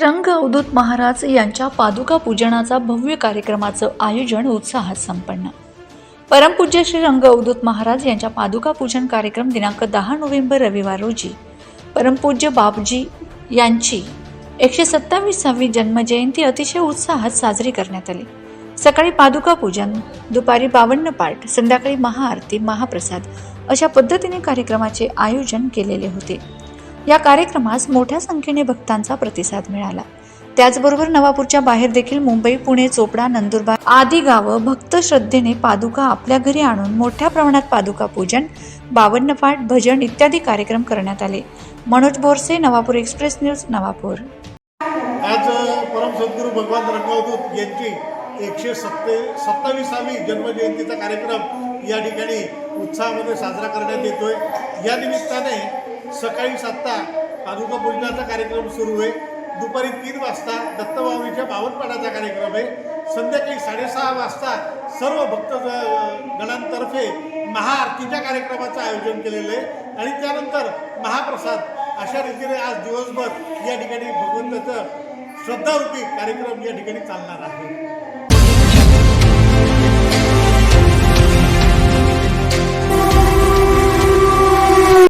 रंग अवधूत महाराज यांच्या पादुका पूजनाचा भव्य कार्यक्रमाचं आयोजन उत्साहात संपन्न. परमपूज्य श्री रंग अवधूत महाराज यांच्या पादुका पूजन कार्यक्रम दिनांक दहा नोव्हेंबर रविवार रोजी. परमपूज्य बापजी यांची एकशे सत्तावीसावी जन्मजयंती अतिशय उत्साहात साजरी करण्यात आली. सकाळी पादुका पूजन दुपारी बावन्न पाठ संध्याकाळी महाआरती महाप्रसाद अशा पद्धतीने कार्यक्रमाचे आयोजन केलेले होते. या कार्यक्रमास मोठ्या संख्येने भक्तांचा प्रतिसाद मिळाला. त्याचबरोबर नवापूरच्या बाहेर देखील मुंबई पुणे चोपडा नंदुरबार आदी गावं भक्त श्रद्धेने पादुका आपल्या घरी आणून मोठ्या प्रमाणात पादुका पूजन बावन्न पाठ भजन इत्यादी कार्यक्रम करण्यात आले. Manoj Borse Navapur express news Navapur. आज परम सद्गुरू भगवान रंगवदूत यांची एकशे सत्ते सत्तावीसावी जन्मजयंतीचा कार्यक्रम या ठिकाणी उत्साहामध्ये साजरा करण्यात येतोय. या निमित्ताने सकाळी सातता पादुका पूजनाचा कार्यक्रम सुरू आहे. दुपारी तीन वाजता दत्तबावरीच्या बावनपाडाचा कार्यक्रम आहे. संध्याकाळी साडेसहा वाजता सर्व भक्त गणांतर्फे महाआरतीच्या कार्यक्रमाचं आयोजन केलेलं आहे. आणि त्यानंतर महाप्रसाद अशा रीतीने आज दिवसभर या ठिकाणी भगवंताचं श्रद्धारूपी कार्यक्रम या ठिकाणी चालणार आहे.